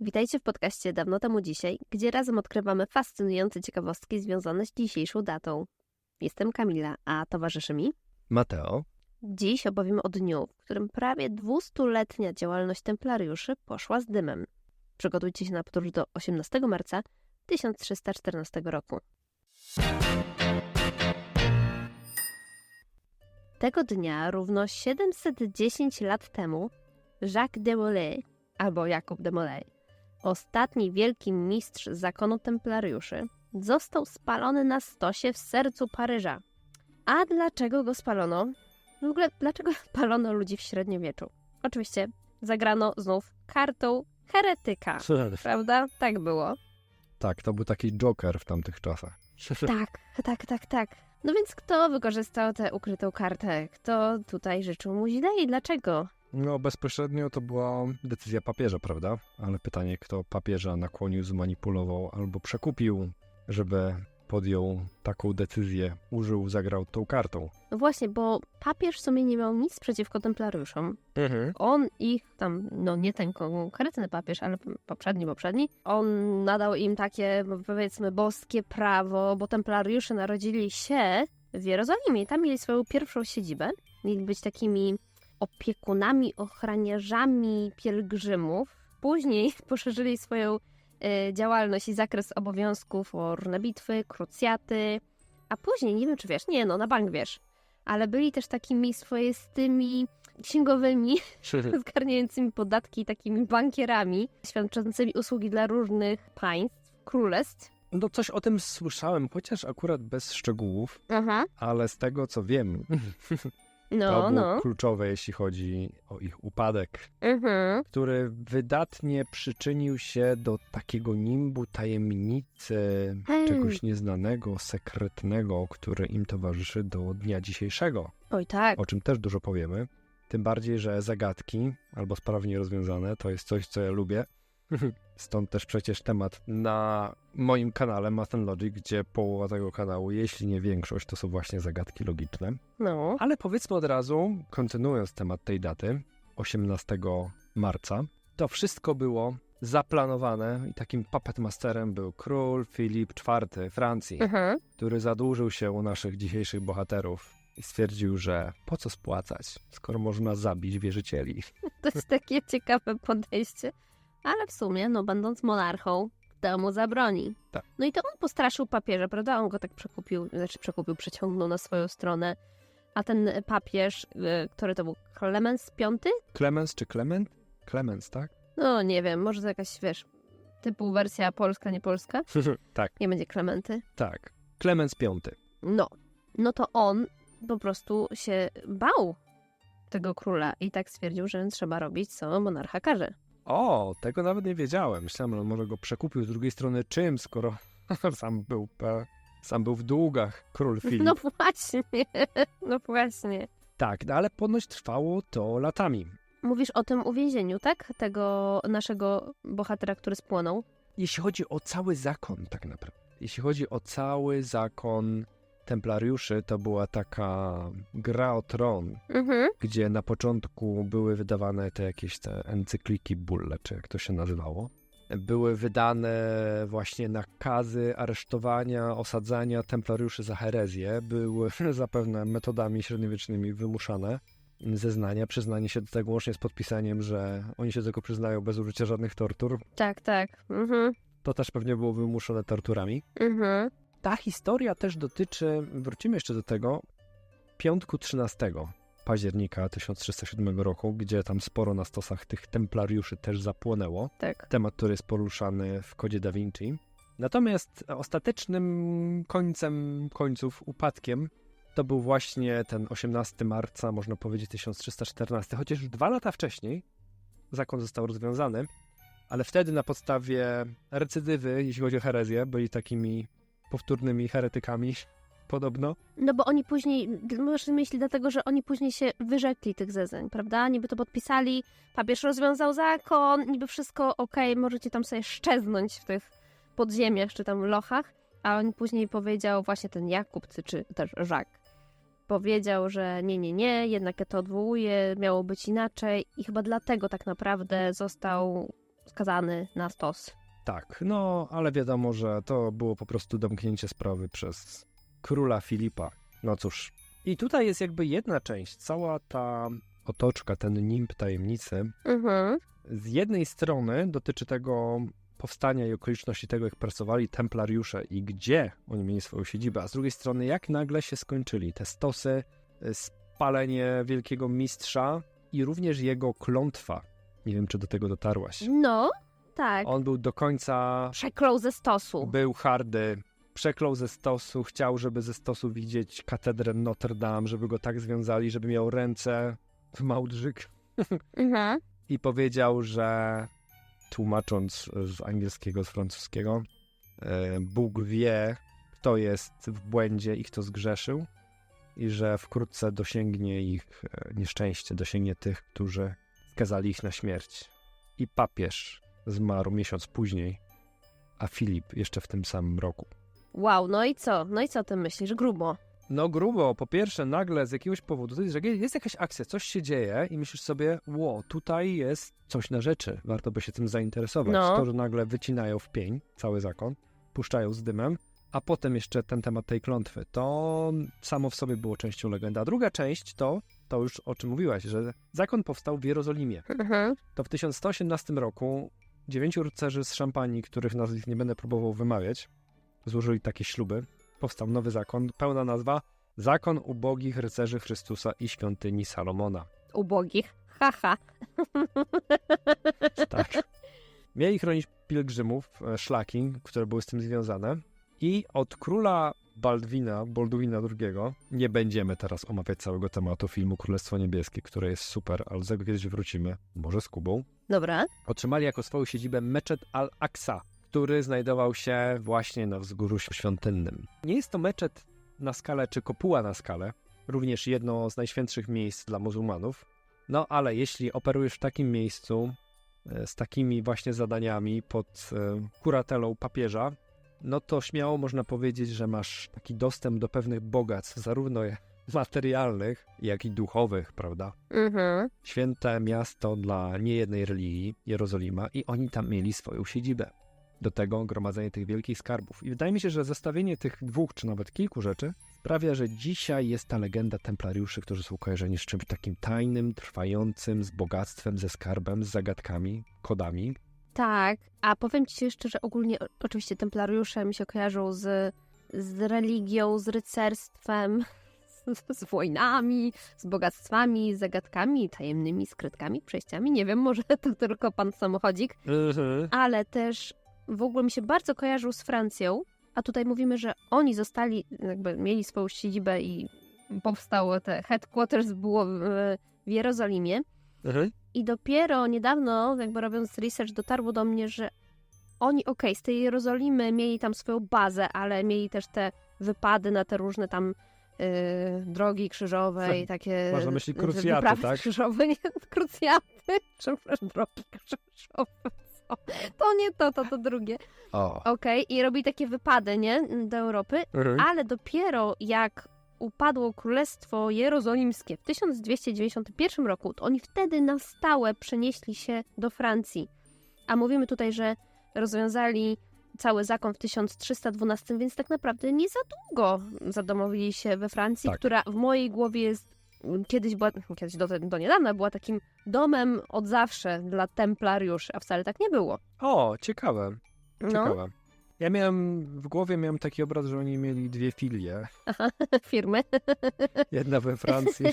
Witajcie w podcaście Dawno temu dzisiaj, gdzie razem odkrywamy fascynujące ciekawostki związane z dzisiejszą datą. Jestem Kamila, a towarzyszy mi Mateo. Dziś opowiem o dniu, w którym prawie 200-letnia działalność templariuszy poszła z dymem. Przygotujcie się na podróż do 18 marca 1314 roku. Tego dnia, równo 710 lat temu, Jacques de Molay, albo Jakub de Molay, ostatni wielki mistrz zakonu templariuszy, został spalony na stosie w sercu Paryża. A dlaczego go spalono? W ogóle, dlaczego palono ludzi w średniowieczu? Oczywiście zagrano znów kartą heretyka, prawda? Tak było. Tak, to był taki joker w tamtych czasach. Tak, tak, tak, tak. No więc kto wykorzystał tę ukrytą kartę? Kto tutaj życzył mu źle i dlaczego? No, bezpośrednio to była decyzja papieża, prawda? Ale pytanie, kto papieża nakłonił, zmanipulował albo przekupił, żeby podjął taką decyzję, użył, zagrał tą kartą. No właśnie, bo papież w sumie nie miał nic przeciwko templariuszom. On ich tam, no nie ten konkretny papież, ale poprzedni, poprzedni, on nadał im takie, powiedzmy, boskie prawo, bo templariusze narodzili się w Jerozolimie i tam mieli swoją pierwszą siedzibę. Mieli być takimi opiekunami, ochraniarzami pielgrzymów. Później poszerzyli swoją y, działalność i zakres obowiązków o różne bitwy, krucjaty, a później, nie wiem czy wiesz, nie no, na bank wiesz, ale byli też takimi swoistymi księgowymi, zgarniającymi podatki, takimi bankierami, świadczącymi usługi dla różnych państw, królestw. No coś o tym słyszałem, chociaż akurat bez szczegółów, Aha. ale z tego co wiem, No, to było no. kluczowe, jeśli chodzi o ich upadek, Mhm. który wydatnie przyczynił się do takiego nimbu tajemnicy, Hmm. czegoś nieznanego, sekretnego, który im towarzyszy do dnia dzisiejszego. Oj tak. o czym też dużo powiemy. Tym bardziej, że zagadki albo sprawy nierozwiązane to jest coś, co ja lubię. Stąd też przecież temat na moim kanale Math and Logic, gdzie połowa tego kanału, jeśli nie większość, to są właśnie zagadki logiczne. No. Ale powiedzmy od razu, kontynuując temat tej daty, 18 marca, to wszystko było zaplanowane i takim puppet masterem był król Filip IV Francji Mhm. który zadłużył się u naszych dzisiejszych bohaterów i stwierdził, że po co spłacać, skoro można zabić wierzycieli. To jest takie ciekawe podejście. Ale w sumie, no będąc monarchą, kto mu zabroni? Tak. No i to on postraszył papieża, prawda? On go tak przekupił, znaczy przekupił, przeciągnął na swoją stronę. A ten papież, y, który to był Klemens V? Clemens czy Clement? Clemens, tak? No nie wiem, może to jakaś, wiesz, typu wersja polska, nie polska? tak, Nie będzie Klementy. tak. Clemens V. No, no to on po prostu się bał tego króla i tak stwierdził, że trzeba robić, co monarcha każe. O, tego nawet nie wiedziałem. Myślałem, że może go przekupił z drugiej strony czym, skoro sam był, sam był w długach, król Filip. No właśnie, no właśnie. Tak, no ale ponoć trwało to latami. Mówisz o tym uwięzieniu, tak? Tego naszego bohatera, który spłonął. Jeśli chodzi o cały zakon, tak naprawdę. Jeśli chodzi o cały zakon templariuszy, to była taka gra o tron, Mhm. gdzie na początku były wydawane te jakieś te encykliki bulle, czy jak to się nazywało. Były wydane właśnie nakazy aresztowania, osadzania templariuszy za herezję. Były zapewne metodami średniowiecznymi wymuszane zeznania, przyznanie się do tego łącznie z podpisaniem, że oni się do tego przyznają bez użycia żadnych tortur. Tak, tak. Mhm. To też pewnie było wymuszone torturami. Mhm. Ta historia też dotyczy, wrócimy jeszcze do tego, piątku 13 października 1307 roku, gdzie tam sporo na stosach tych templariuszy też zapłonęło. Tak. Temat, który jest poruszany w kodzie Da Vinci. Natomiast ostatecznym końcem końców, upadkiem, to był właśnie ten 18 marca, można powiedzieć 1314, chociaż już dwa lata wcześniej zakon został rozwiązany, ale wtedy na podstawie recydywy, jeśli chodzi o herezję, byli takimi powtórnymi heretykami, podobno. No bo oni później, masz na myśli dlatego, że oni później się wyrzekli tych zeznań, prawda? Niby to podpisali, papież rozwiązał zakon, niby wszystko okej, możecie tam sobie szczeznąć w tych podziemiach czy tam lochach, a on później powiedział, właśnie ten Jakub, czy, czy też Jacques, powiedział, że nie, nie, nie, jednak ja to odwołuję, miało być inaczej i chyba dlatego tak naprawdę został skazany na stos. Tak, no ale wiadomo, że to było po prostu domknięcie sprawy przez króla Filipa. No cóż. I tutaj jest jakby jedna część, cała ta otoczka, ten nimb tajemnicy. Mhm. Z jednej strony dotyczy tego powstania i okoliczności tego, jak pracowali templariusze i gdzie oni mieli swoją siedzibę, a z drugiej strony jak nagle się skończyli te stosy, y, spalenie wielkiego mistrza i również jego klątwa. Nie wiem, czy do tego dotarłaś. No, tak. On był do końca Przeklął ze stosu. był hardy, przeklął ze stosu, chciał, żeby ze stosu widzieć katedrę Notre Dame, żeby go tak związali, żeby miał ręce w małdrzyk Mhm. i powiedział, że tłumacząc z angielskiego, z francuskiego, e, Bóg wie, kto jest w błędzie i kto zgrzeszył i że wkrótce dosięgnie ich e, nieszczęście, dosięgnie tych, którzy skazali ich na śmierć. I papież zmarł miesiąc później, a Filip jeszcze w tym samym roku. Wow, no i co? No i co ty myślisz? Grubo. No grubo, po pierwsze nagle z jakiegoś powodu, to jest, że jest jakaś akcja, coś się dzieje i myślisz sobie, ło, tutaj jest coś na rzeczy, warto by się tym zainteresować. No. To, że nagle wycinają w pień cały zakon, puszczają z dymem, a potem jeszcze ten temat tej klątwy, to samo w sobie było częścią legendy. A druga część to, to już o czym mówiłaś, że zakon powstał w Jerozolimie. Mhm. To w 1118 roku dziewięciu rycerzy z Szampanii, których nazwisk nie będę próbował wymawiać, złożyli takie śluby. Powstał nowy zakon, pełna nazwa Zakon Ubogich Rycerzy Chrystusa i Świątyni Salomona. Ubogich. Haha. Tak. Mieli chronić pielgrzymów, e, szlaki, które były z tym związane. I od króla Baldwina, Bolduina II, nie będziemy teraz omawiać całego tematu filmu Królestwo Niebieskie, które jest super, ale tego kiedyś wrócimy, może z Kubą. Dobra. otrzymali jako swoją siedzibę Meczet al-Aqsa, który znajdował się właśnie na wzgórzu świątynnym. Nie jest to meczet na skalę czy kopuła na skalę, również jedno z najświętszych miejsc dla muzułmanów. No ale jeśli operujesz w takim miejscu e, z takimi właśnie zadaniami pod e, kuratelą papieża, no to śmiało można powiedzieć, że masz taki dostęp do pewnych bogactw, zarówno materialnych, jak i duchowych, prawda? Mhm. święte miasto dla niejednej religii, Jerozolima, i oni tam mieli swoją siedzibę. Do tego gromadzenie tych wielkich skarbów. I wydaje mi się, że zestawienie tych dwóch, czy nawet kilku rzeczy sprawia, że dzisiaj jest ta legenda templariuszy, którzy są kojarzeni z czymś takim tajnym, trwającym, z bogactwem, ze skarbem, z zagadkami, kodami. Tak, a powiem ci jeszcze, że ogólnie oczywiście templariusze mi się kojarzą z, z religią, z rycerstwem, z, wojnami, z bogactwami, zagadkami, tajemnymi skrytkami, przejściami. Nie wiem, może to tylko pan samochodzik, ale też w ogóle mi się bardzo kojarzył z Francją, a tutaj mówimy, że oni zostali, jakby mieli swoją siedzibę i powstało te headquarters było w, Jerozolimie. I dopiero niedawno, jakby robiąc research, dotarło do mnie, że oni, okej, z tej Jerozolimy mieli tam swoją bazę, ale mieli też te wypady na te różne tam drogi krzyżowe i takie... Masz na myśli krucjaty, tak? krzyżowe, nie, krucjaty, przepraszam, drogi krzyżowe? To nie to, to to drugie. O. Okej, i robi takie wypady, nie, do Europy, ale dopiero jak upadło Królestwo Jerozolimskie w 1291 roku, to oni wtedy na stałe przenieśli się do Francji. A mówimy tutaj, że rozwiązali cały zakon w 1312, więc tak naprawdę nie za długo zadomowili się we Francji, Tak. która w mojej głowie jest kiedyś była, kiedyś do, do niedawna była takim domem od zawsze dla templariuszy, a wcale tak nie było. O, ciekawe. No, Ciekawe. Ja miałem, w głowie miałem taki obraz, że oni mieli dwie filie. firmy. Jedna we Francji,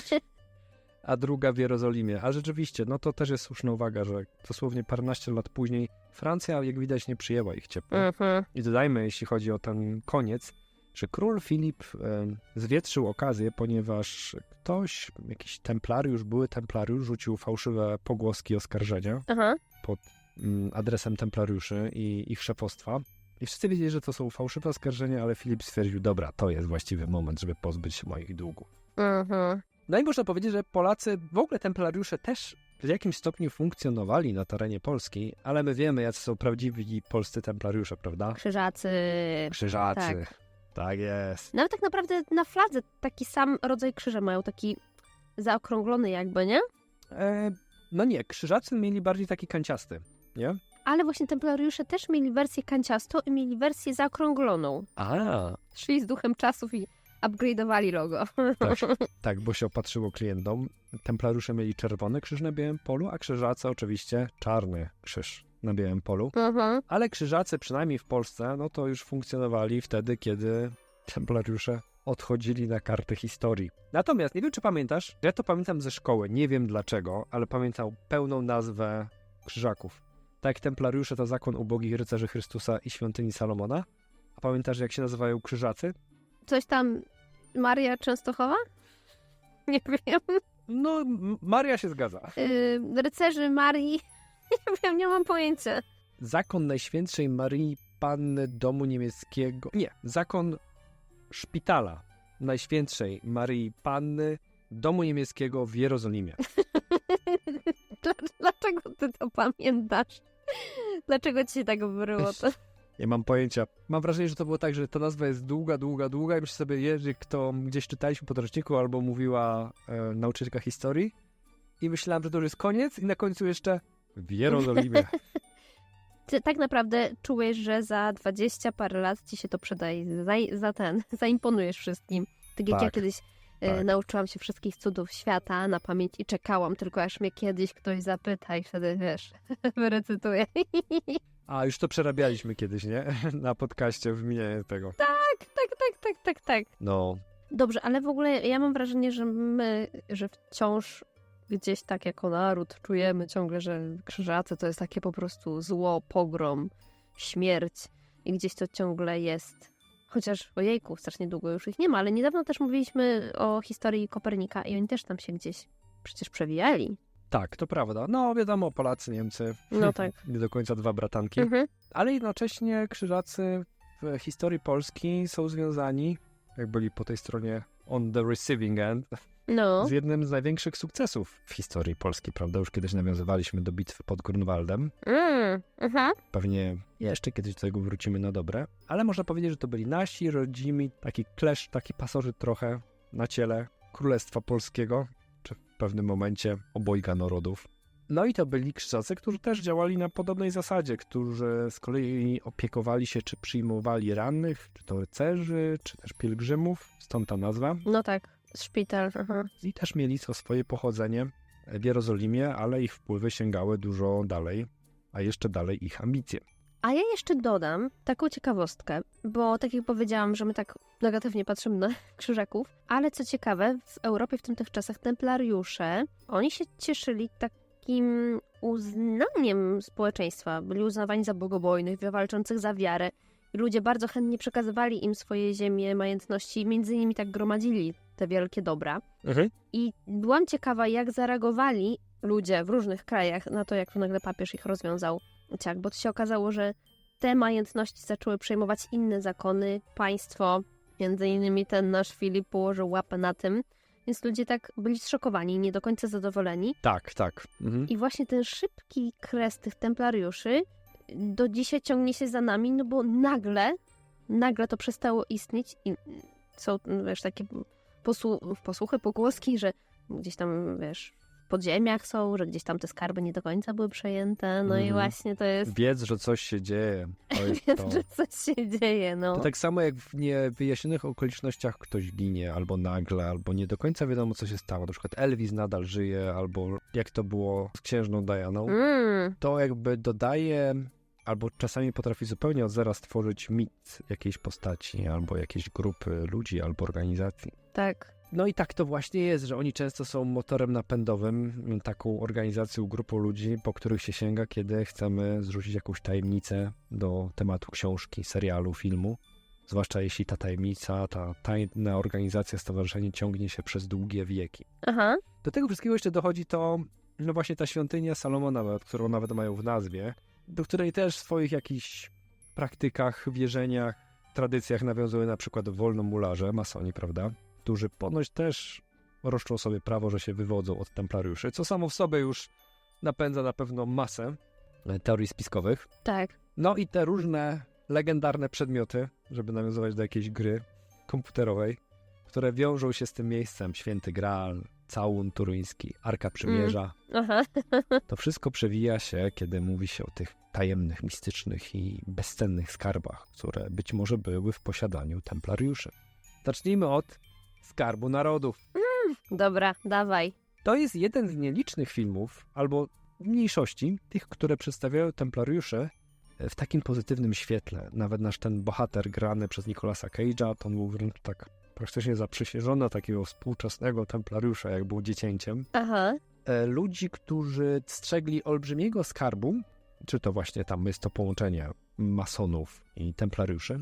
a druga w Jerozolimie. A rzeczywiście, no to też jest słuszna uwaga, że dosłownie paręnaście lat później Francja, jak widać, nie przyjęła ich ciepło. Mhm. I dodajmy, jeśli chodzi o ten koniec, że król Filip em, zwietrzył okazję, ponieważ ktoś, jakiś templariusz, były templariusz, rzucił fałszywe pogłoski oskarżenia Aha. pod mm, adresem templariuszy i ich szefostwa. I wszyscy wiedzieli, że to są fałszywe oskarżenia, ale Filip stwierdził, dobra, to jest właściwy moment, żeby pozbyć się moich długów. Mhm. No i można powiedzieć, że Polacy, w ogóle templariusze też w jakimś stopniu funkcjonowali na terenie Polski, ale my wiemy, jacy są prawdziwi polscy templariusze, prawda? Krzyżacy. Krzyżacy. Tak. Tak, jest. Nawet tak naprawdę na fladze taki sam rodzaj krzyża mają, taki zaokrąglony jakby, nie? E, no nie, krzyżacy mieli bardziej taki kanciasty, nie? Ale właśnie templariusze też mieli wersję kanciastą i mieli wersję zaokrągloną. A, Szli z duchem czasów i upgrade'owali logo. tak, tak, bo się opatrzyło klientom. Templariusze mieli czerwony krzyż na białym polu, a krzyżacy oczywiście czarny krzyż na białym polu. Mhm. Ale krzyżacy, przynajmniej w Polsce, no to już funkcjonowali wtedy, kiedy templariusze odchodzili na kartę historii. Natomiast nie wiem, czy pamiętasz, ja to pamiętam ze szkoły, nie wiem dlaczego, ale pamiętam pełną nazwę krzyżaków. Tak jak templariusze to zakon ubogich rycerzy Chrystusa i świątyni Salomona. A pamiętasz, jak się nazywają krzyżacy? Coś tam Maria Częstochowa? Nie wiem. No, Maria się zgadza. Yy, rycerzy Marii? Nie wiem, nie mam pojęcia. Zakon Najświętszej Maryi Panny Domu Niemieckiego. Nie, zakon szpitala Najświętszej Maryi Panny Domu Niemieckiego w Jerozolimie. Dl- Dlaczego ty to pamiętasz? Dlaczego ci się tak wyryło to? Nie mam pojęcia. Mam wrażenie, że to było tak, że ta nazwa jest długa, długa, długa i myślę sobie, Jerzy, kto gdzieś czytaliśmy po podręczniku albo mówiła e, nauczycielka historii i myślałem, że to już jest koniec i na końcu jeszcze w Jerozolimie. Ty tak naprawdę czujesz, że za 20 parę lat ci się to przydaje, za, za ten, zaimponujesz wszystkim. Tak jak ja Tak, kiedyś e, tak. nauczyłam się wszystkich cudów świata na pamięć i czekałam tylko aż mnie kiedyś ktoś zapyta i wtedy wiesz, wyrecytuję. A już to przerabialiśmy kiedyś, nie? Na podcaście w tego. tak, tak, tak, tak, tak, tak. No, Dobrze, ale w ogóle ja mam wrażenie, że my, że wciąż gdzieś tak jako naród czujemy ciągle, że krzyżacy to jest takie po prostu zło, pogrom, śmierć i gdzieś to ciągle jest. Chociaż ojejku, strasznie długo już ich nie ma, ale niedawno też mówiliśmy o historii Kopernika i oni też tam się gdzieś przecież przewijali. Tak, to prawda. No, wiadomo, Polacy, Niemcy. No tak. Nie do końca dwa bratanki. Mhm. Ale jednocześnie krzyżacy w historii Polski są związani, jak byli po tej stronie on the receiving end, No, z jednym z największych sukcesów w historii Polski, prawda? Już kiedyś nawiązywaliśmy do bitwy pod Grunwaldem. mm, mhm. Pewnie jeszcze kiedyś do tego wrócimy na dobre, ale można powiedzieć, że to byli nasi rodzimi, taki klesz, taki pasożyt trochę na ciele Królestwa Polskiego, pewnym momencie obojga narodów. No i to byli krzyżacy, którzy też działali na podobnej zasadzie, którzy z kolei opiekowali się, czy przyjmowali rannych, czy to rycerzy, czy też pielgrzymów, stąd ta nazwa. no tak, szpital. I też mieli to swoje pochodzenie w Jerozolimie, ale ich wpływy sięgały dużo dalej, a jeszcze dalej ich ambicje. A ja jeszcze dodam taką ciekawostkę, bo tak jak powiedziałam, że my tak negatywnie patrzymy na krzyżaków, ale co ciekawe, w Europie w tamtych czasach templariusze, oni się cieszyli takim uznaniem społeczeństwa. Byli uznawani za bogobojnych, walczących za wiarę. Ludzie bardzo chętnie przekazywali im swoje ziemie, majątności, między innymi tak gromadzili te wielkie dobra. I byłam ciekawa, jak zareagowali ludzie w różnych krajach na to, jak to nagle papież ich rozwiązał ciak, bo to się okazało, że te majątności zaczęły przejmować inne zakony, państwo, między innymi ten nasz Filip położył łapę na tym, więc ludzie tak byli zszokowani, nie do końca zadowoleni. Tak, tak. Mhm. I właśnie ten szybki kres tych templariuszy do dzisiaj ciągnie się za nami, no bo nagle, nagle to przestało istnieć i są, wiesz, takie posłu- posłuchy, pogłoski, że gdzieś tam, wiesz, podziemiach są, że gdzieś tam te skarby nie do końca były przejęte, no i Mhm. właśnie to jest, Wiedz, że coś się dzieje. To jest to. że coś się dzieje, no. To tak samo jak w niewyjaśnionych okolicznościach ktoś ginie, albo nagle, albo nie do końca wiadomo, co się stało. Na przykład Elvis nadal żyje, albo jak to było z księżną Dianą. Mm, To jakby dodaje, albo czasami potrafi zupełnie od zera stworzyć mit jakiejś postaci, albo jakiejś grupy ludzi, albo organizacji. tak. No i tak to właśnie jest, że oni często są motorem napędowym, taką organizacją, grupą ludzi, po których się sięga, kiedy chcemy zrzucić jakąś tajemnicę do tematu książki, serialu, filmu. Zwłaszcza jeśli ta tajemnica, ta tajna organizacja, stowarzyszenie ciągnie się przez długie wieki. Aha, Do tego wszystkiego jeszcze dochodzi to, no właśnie ta świątynia Salomona, którą nawet mają w nazwie, do której też w swoich jakichś praktykach, wierzeniach, tradycjach nawiązują na przykład wolnomularze, masoni, prawda? Którzy ponoć też roszczą sobie prawo, że się wywodzą od templariuszy, co samo w sobie już napędza na pewno masę e, teorii spiskowych. tak. No i te różne legendarne przedmioty, żeby nawiązywać do jakiejś gry komputerowej, które wiążą się z tym miejscem. Święty Graal, Całun Turyński, Arka Przymierza. Aha, To wszystko przewija się, kiedy mówi się o tych tajemnych, mistycznych i bezcennych skarbach, które być może były w posiadaniu templariuszy. Zacznijmy od Skarbu Narodów. Dobra, dawaj. To jest jeden z nielicznych filmów, albo w mniejszości, tych, które przedstawiają templariusze w takim pozytywnym świetle. Nawet nasz ten bohater grany przez Nicolasa Cage'a, to on był wręcz tak praktycznie zaprzysiężony takiego współczesnego templariusza, jak był dziecięciem. Aha. E, ludzi, którzy strzegli olbrzymiego skarbu, czy to właśnie tam jest to połączenie masonów i templariuszy,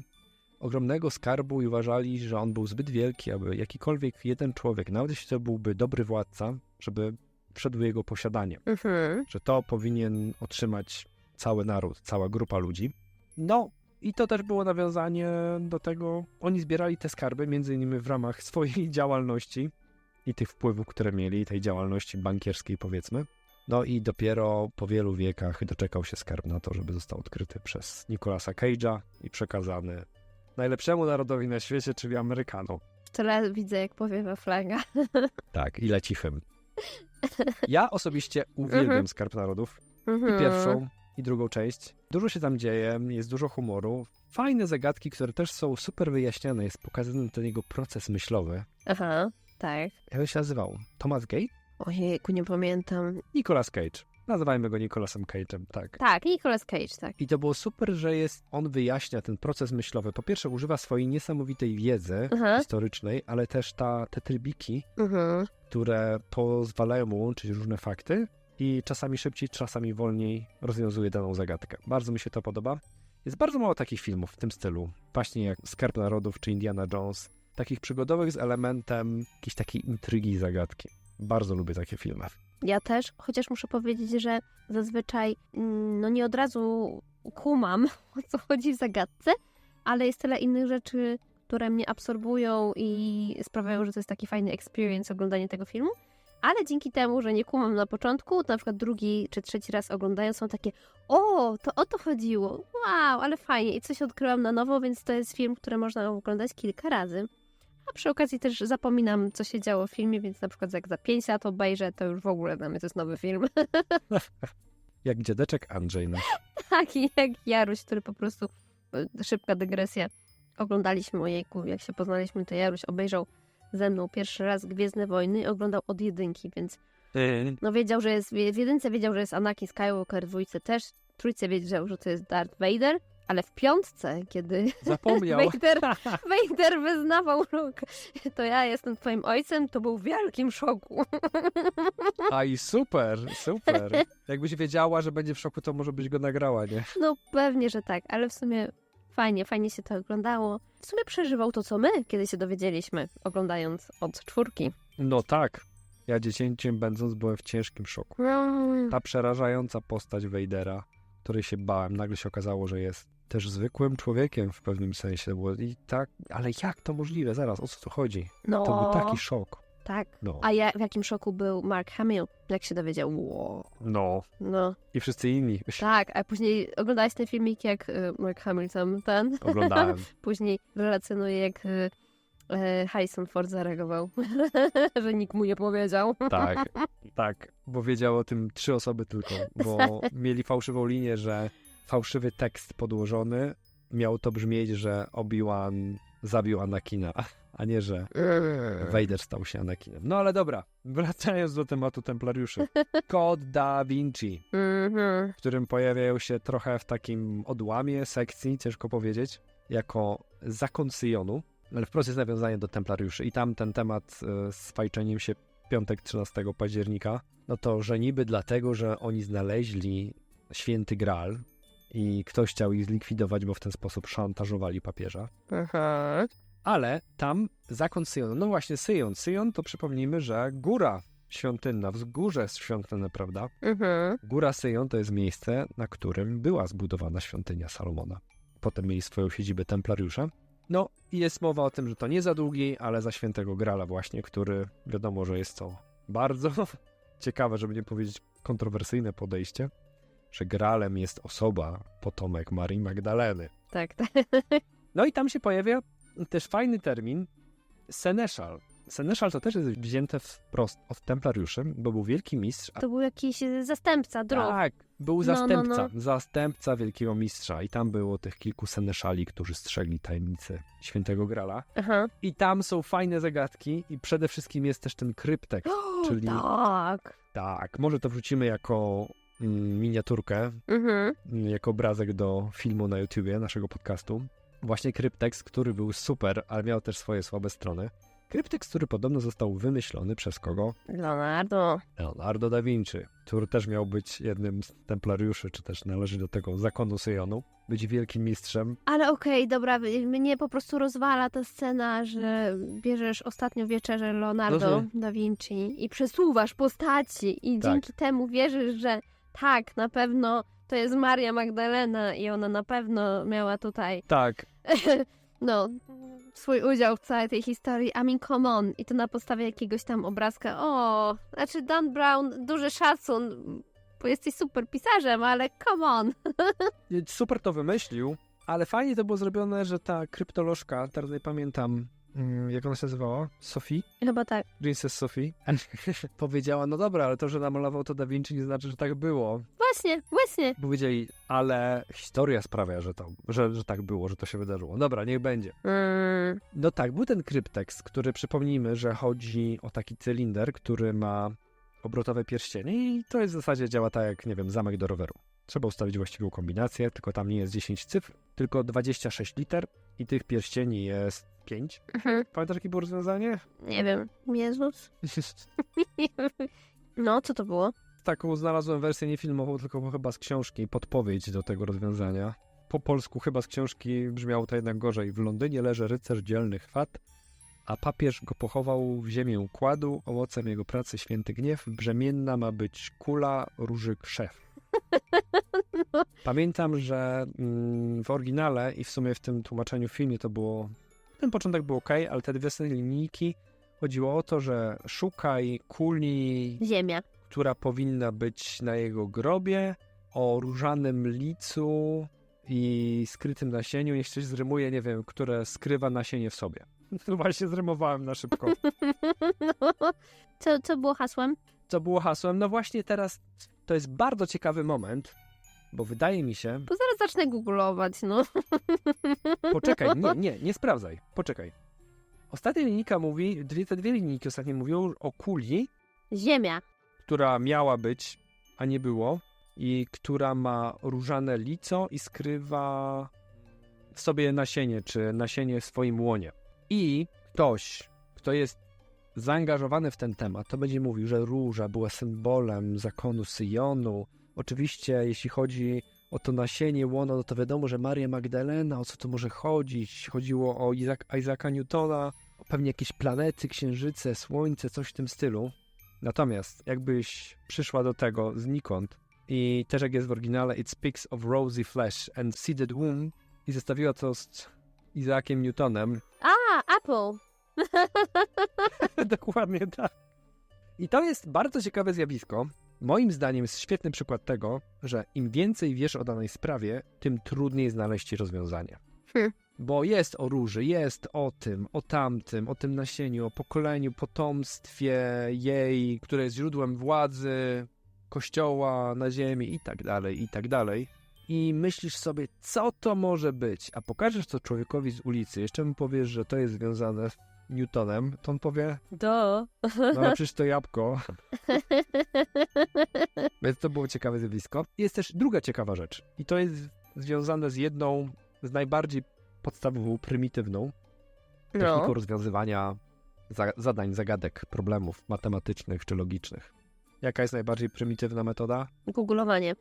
ogromnego skarbu i uważali, że on był zbyt wielki, aby jakikolwiek jeden człowiek, nawet jeśli to byłby dobry władca, żeby wszedł w jego posiadanie. Mhm. Że to powinien otrzymać cały naród, cała grupa ludzi. No, i to też było nawiązanie do tego, oni zbierali te skarby między innymi w ramach swojej działalności i tych wpływów, które mieli, tej działalności bankierskiej powiedzmy. No i dopiero po wielu wiekach doczekał się skarb na to, żeby został odkryty przez Nicolasa Cage'a i przekazany najlepszemu narodowi na świecie, czyli Amerykanom. Teraz widzę, jak powiewa flaga. Tak, i leci hymn. Ja osobiście uwielbiam Mhm. Skarb Narodów. I Mhm. pierwszą, i drugą część. Dużo się tam dzieje, jest dużo humoru. Fajne zagadki, które też są super wyjaśniane. Jest pokazany ten jego proces myślowy. Aha, tak. Jak on się nazywał? Thomas Gate? Ojejku, nie pamiętam. Nicolas Cage. Nazywajmy go Nicolasem Cage'em, tak. Tak, Nicolas Cage, tak. I to było super, że jest, on wyjaśnia ten proces myślowy. Po pierwsze używa swojej niesamowitej wiedzy Aha. historycznej, ale też ta, te trybiki, Mhm. które pozwalają mu łączyć różne fakty i czasami szybciej, czasami wolniej rozwiązuje daną zagadkę. Bardzo mi się to podoba. Jest bardzo mało takich filmów w tym stylu, właśnie jak Skarb Narodów czy Indiana Jones, takich przygodowych z elementem jakiejś takiej intrygi i zagadki. Bardzo lubię takie filmy. Ja też, chociaż muszę powiedzieć, że zazwyczaj mm, no nie od razu kumam, o co chodzi w zagadce, ale jest tyle innych rzeczy, które mnie absorbują i sprawiają, że to jest taki fajny experience oglądanie tego filmu. Ale dzięki temu, że nie kumam na początku, to na przykład drugi czy trzeci raz oglądając są takie o, to o to chodziło, wow, ale fajnie i coś odkryłam na nowo, więc to jest film, który można oglądać kilka razy. A przy okazji też zapominam, co się działo w filmie, więc na przykład jak za 5 lat obejrzę, to już w ogóle dla mnie to jest nowy film. Jak dziadeczek Andrzej nasz. tak, i jak Jaruś, który po prostu, e, szybka dygresja, oglądaliśmy, ojejku, jak się poznaliśmy, to Jaruś obejrzał ze mną pierwszy raz Gwiezdne Wojny i oglądał od jedynki, więc no wiedział, że jest, w jedynce wiedział, że jest Anakin Skywalker, w dwójce też, w trójce wiedział, że to jest Darth Vader, ale w piątce, kiedy Zapomniał. Vader, Vader wyznawał rok, to ja jestem twoim ojcem, to był w wielkim szoku. A i super, super. Jakbyś wiedziała, że będzie w szoku, to może byś go nagrała, nie? No pewnie, że tak, ale w sumie fajnie, fajnie się to oglądało. W sumie przeżywał to, co my, kiedy się dowiedzieliśmy, oglądając od czwórki. No tak. Ja dziecięciem będąc byłem w ciężkim szoku. Ta przerażająca postać Vadera, której się bałem, nagle się okazało, że jest też zwykłym człowiekiem w pewnym sensie. Było I tak, ale jak to możliwe? Zaraz, o co tu chodzi? No, To był taki szok. tak. No. A ja, w jakim szoku był Mark Hamill, jak się dowiedział. Wow. No. No, I wszyscy inni. tak, a później oglądałeś ten filmik, jak y, Mark Hamill tam ten, Oglądałem. później relacjonuje, jak y, y, Harrison Ford zareagował, że nikt mu nie powiedział. Tak, tak, bo wiedziały o tym trzy osoby tylko, bo mieli fałszywą linię, że fałszywy tekst podłożony miał to brzmieć, że Obi-Wan zabił Anakina, a nie, że Vader stał się Anakinem. No ale dobra, wracając do tematu Templariuszy. Kod Da Vinci, Mhm. w którym pojawiają się trochę w takim odłamie sekcji, ciężko powiedzieć, jako zakon Syjonu, ale wprost jest nawiązanie do Templariuszy i tam ten temat e, z fajczeniem się piątek 13 października, no to że niby dlatego, że oni znaleźli święty Graal i ktoś chciał ich zlikwidować, bo w ten sposób szantażowali papieża. Aha. Ale tam zakon Syjonu, no właśnie Syjon, Syjon to przypomnijmy, że góra świątynna, wzgórze świątynne, prawda? Mhm. Góra Syjon to jest miejsce, na którym była zbudowana świątynia Salomona. Potem mieli swoją siedzibę templariusze. No i jest mowa o tym, że to nie za długi, ale za świętego Grala właśnie, który wiadomo, że jest to bardzo ciekawe, żeby nie powiedzieć kontrowersyjne podejście, że Gralem jest osoba, potomek Marii Magdaleny. Tak, tak. No i tam się pojawia też fajny termin seneszal. Seneschal to też jest wzięte wprost od templariuszy, bo był wielki mistrz. A To był jakiś zastępca, druh. tak, był No, zastępca, no, zastępca wielkiego mistrza i tam było tych kilku seneszali, którzy strzegli tajemnicy świętego Grala. Aha. I tam są fajne zagadki i przede wszystkim jest też ten kryptek. Czyli- Tak. Tak, może to wrzucimy jako miniaturkę, Mhm. mm, jako obrazek do filmu na YouTubie, naszego podcastu. Właśnie kryptekst, który był super, ale miał też swoje słabe strony. Kryptekst, który podobno został wymyślony przez kogo? Leonardo. Leonardo da Vinci, który też miał być jednym z templariuszy, czy też należy do tego zakonu Syjonu, być wielkim mistrzem. Ale okej, dobra, y, mnie po prostu rozwala ta scena, że bierzesz ostatnio wieczerze Leonardo Mhm. da Vinci i przesuwasz postaci i Tak. dzięki temu wierzysz, że tak, na pewno to jest Maria Magdalena i ona na pewno miała tutaj Tak, no, swój udział w całej tej historii. I mean, come on. I to na podstawie jakiegoś tam obrazka. O, znaczy Dan Brown, duży szacun, bo jesteś super pisarzem, ale come on. super to wymyślił, ale fajnie to było zrobione, że ta kryptolożka, teraz nie pamiętam, jak ona się nazywała, Sophie? Chyba tak. Princess Sophie, powiedziała, no dobra, ale to, że namalował to Da Vinci nie znaczy, że tak było. Właśnie, właśnie. Powiedzieli, ale historia sprawia, że, to, że, że tak było, że to się wydarzyło. Dobra, niech będzie. Mm, No tak, był ten kryptekst, który przypomnijmy, że chodzi o taki cylinder, który ma obrotowe pierścienie i to jest w zasadzie działa tak jak, nie wiem, zamek do roweru. Trzeba ustawić właściwą kombinację, tylko tam nie jest 10 cyfr, tylko 26 liter i tych pierścieni jest 5. mhm. Pamiętasz, jakie było rozwiązanie? Nie wiem. Jezus. No, co to było? Taką znalazłem wersję niefilmową, tylko chyba z książki, podpowiedź do tego rozwiązania. Po polsku chyba z książki brzmiało to jednak gorzej. W Londynie leży rycerz dzielny chwat, a papież go pochował w ziemię kładu, owocem jego pracy święty gniew, brzemienna ma być kula róży krzew. Pamiętam, że mm, w oryginale i w sumie w tym tłumaczeniu w filmie to było, ten początek był ok, ale te dwie linijki chodziło o to, że szukaj kuli Ziemia. która powinna być na jego grobie, o różanym licu i skrytym nasieniu. Coś zrymuje, nie wiem, które skrywa nasienie w sobie. No Właśnie zrymowałem na szybko. No. Co, co było hasłem? Co było hasłem? No właśnie teraz to jest bardzo ciekawy moment, bo wydaje mi się... Bo zaraz zacznę googlować, no. Poczekaj, nie, nie, nie sprawdzaj. Poczekaj. Ostatnia linijka mówi, dwie, te dwie linijki ostatnie mówią o kuli, Ziemia. która miała być, a nie było, i która ma różane lico i skrywa w sobie nasienie, czy nasienie w swoim łonie. I ktoś, kto jest zaangażowany w ten temat, to będzie mówił, że róża była symbolem zakonu Syjonu. Oczywiście, jeśli chodzi o to nasienie, łono, no to wiadomo, że Maria Magdalena, o co tu może chodzić? Chodziło o Isaac, Isaaca Newtona, o pewnie jakieś planety, księżyce, słońce, coś w tym stylu. Natomiast jakbyś przyszła do tego znikąd i też jak jest w oryginale It speaks of rosy flesh and seeded womb i zestawiła to z Isaakiem Newtonem, A, Apple. dokładnie tak. I to jest bardzo ciekawe zjawisko. Moim zdaniem jest świetny przykład tego, że im więcej wiesz o danej sprawie, tym trudniej znaleźć ci rozwiązanie. Hmm. Bo jest o róży, jest o tym, o tamtym, o tym nasieniu, o pokoleniu, potomstwie jej, które jest źródłem władzy, kościoła na ziemi i tak dalej, i tak dalej. I myślisz sobie, co to może być, a pokażesz to człowiekowi z ulicy, jeszcze mu powiesz, że to jest związane Newtonem, to on powie, Do. no ale przecież to jabłko. Więc to było ciekawe zjawisko. Jest też druga ciekawa rzecz. I to jest związane z jedną z najbardziej podstawową, prymitywną techniką No. rozwiązywania za zadań, zagadek, problemów matematycznych czy logicznych. Jaka jest najbardziej prymitywna metoda? Googlowanie.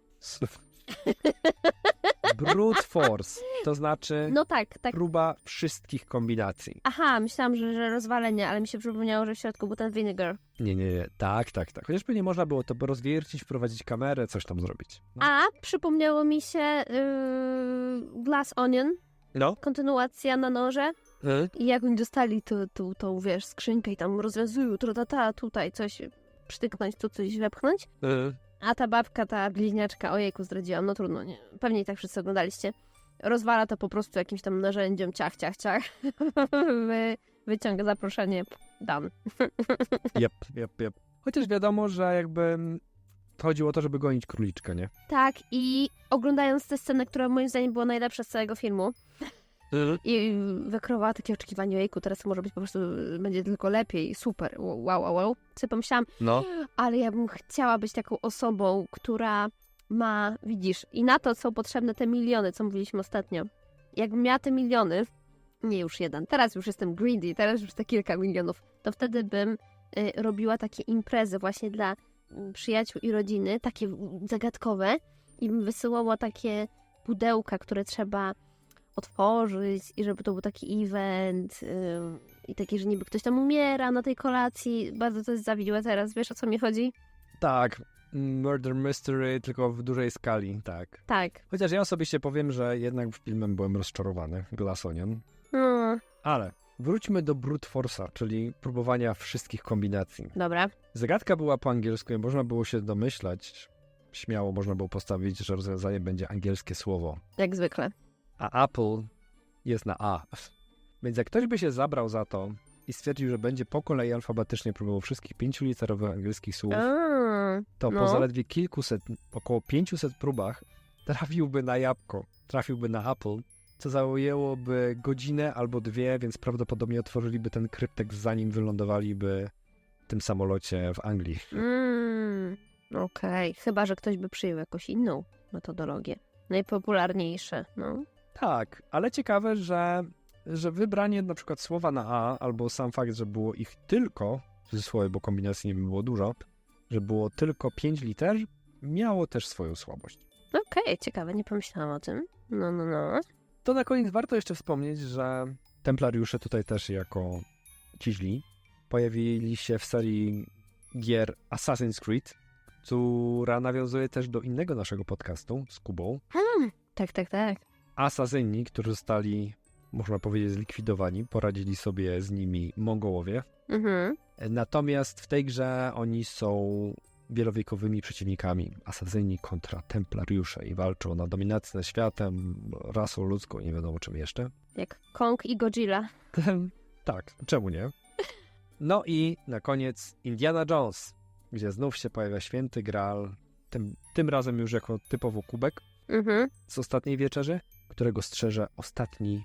Brute force. To znaczy No tak, tak. próba wszystkich kombinacji. Aha, myślałam, że, że rozwalenie, ale mi się przypomniało, że w środku był ten vinegar. Nie, nie, nie. Tak, tak, tak. Chociażby nie można było to rozwiercić, wprowadzić kamerę, coś tam zrobić. No. A przypomniało mi się yy, Glass Onion, no. kontynuacja na noże. Y? I jak oni dostali tą, tą, tą wiesz, skrzynkę i tam rozwiązują, ta, ta, tutaj coś przytyknąć, tu coś wepchnąć. Y? A ta babka, ta bliźniaczka, ojejku, zdradziłam, no trudno, nie. Pewnie i tak wszyscy oglądaliście. Rozwala to po prostu jakimś tam narzędziem, ciach, ciach, ciach. Wy, wyciąga zaproszenie Dan. Jep, jep, jep. Chociaż wiadomo, że jakby chodziło o to, żeby gonić króliczkę, nie? Tak, i oglądając tę scenę, która moim zdaniem była najlepsza z całego filmu, i wykreowała takie oczekiwanie, ojejku, teraz może być po prostu, będzie tylko lepiej, super, wow, wow, wow. Co pomyślałam, No. ale ja bym chciała być taką osobą, która ma, widzisz, i na to są potrzebne te miliony, co mówiliśmy ostatnio. Jakbym miała te miliony, nie już jeden, teraz już jestem greedy, teraz już te kilka milionów, to wtedy bym y, robiła takie imprezy właśnie dla mm, przyjaciół i rodziny, takie mm, zagadkowe i bym wysyłała takie pudełka, które trzeba otworzyć i żeby to był taki event ym, i taki, że niby ktoś tam umiera na tej kolacji. Bardzo to jest zawiłe teraz, wiesz o co mi chodzi? Tak, Murder Mystery, tylko w dużej skali, tak. Tak. Chociaż ja osobiście powiem, że jednak filmem byłem rozczarowany, Glass Onion. No, Ale wróćmy do brute force'a, czyli próbowania wszystkich kombinacji. dobra. Zagadka była po angielsku i można było się domyślać, śmiało można było postawić, że rozwiązanie będzie angielskie słowo. Jak zwykle. A Apple jest na A. Więc jak ktoś by się zabrał za to i stwierdził, że będzie po kolei alfabetycznie próbował wszystkich pięcioliterowych angielskich słów, A, to no. po zaledwie kilkuset, około 500 próbach trafiłby na jabłko, trafiłby na Apple, co zajęłoby godzinę albo dwie, więc prawdopodobnie otworzyliby ten kryptek zanim wylądowaliby w tym samolocie w Anglii. Mm, Okej, chyba, że ktoś by przyjął jakąś inną metodologię. Najpopularniejsze, no. Tak, ale ciekawe, że, że wybranie na przykład słowa na A, albo sam fakt, że było ich tylko, w cudzysłowie, bo kombinacji nie było dużo, że było tylko 5 liter, miało też swoją słabość. Okej, ciekawe, nie pomyślałam o tym. No, no, no. To na koniec warto jeszcze wspomnieć, że Templariusze tutaj też jako ci źli pojawili się w serii gier Assassin's Creed, która nawiązuje też do innego naszego podcastu z Kubą. Tak, tak, tak. Asasyni, którzy zostali, można powiedzieć, zlikwidowani, poradzili sobie z nimi Mongołowie. Mhm. Natomiast w tej grze oni są wielowiekowymi przeciwnikami. Asasyni kontra Templariusze i walczą na dominację nad światem, rasą ludzką, nie wiadomo czym jeszcze. Jak Kong i Godzilla. tak, czemu nie? No i na koniec Indiana Jones, gdzie znów się pojawia święty Graal, tym, tym razem już jako typowo kubek Mhm. z ostatniej wieczerzy, którego strzeże ostatni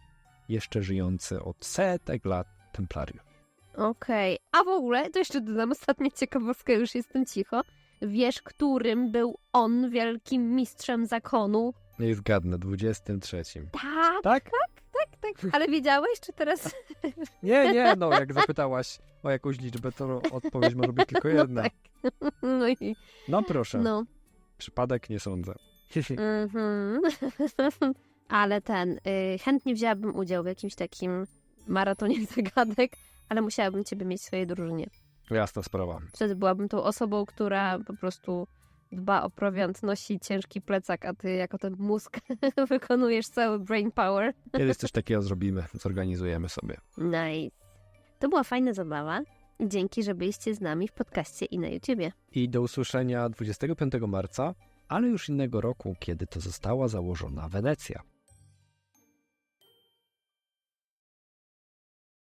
jeszcze żyjący od setek lat Templariusz. Okej. A w ogóle, to jeszcze dodam ostatnią ciekawostkę, już jestem cicho. Wiesz, którym był on wielkim mistrzem zakonu? Nie zgadnę, 23. Tak, Tak? tak, tak. Ale wiedziałeś, czy teraz... Nie, nie, no jak zapytałaś o jakąś liczbę, to odpowiedź może być tylko jedna. No tak. No i... No proszę, No. przypadek nie sądzę. Mhm. Ale ten, y, chętnie wzięłabym udział w jakimś takim maratonie zagadek, ale musiałabym ciebie mieć w swojej drużynie. Jasna sprawa. Wtedy byłabym tą osobą, która po prostu dba o prowiant, nosi ciężki plecak, a ty jako ten mózg wykonujesz cały brain power. Kiedyś coś takiego zrobimy, zorganizujemy sobie. Nice. To była fajna zabawa. Dzięki, że byliście z nami w podcaście i na YouTubie. I do usłyszenia 25 marca, ale już innego roku, kiedy to została założona Wenecja.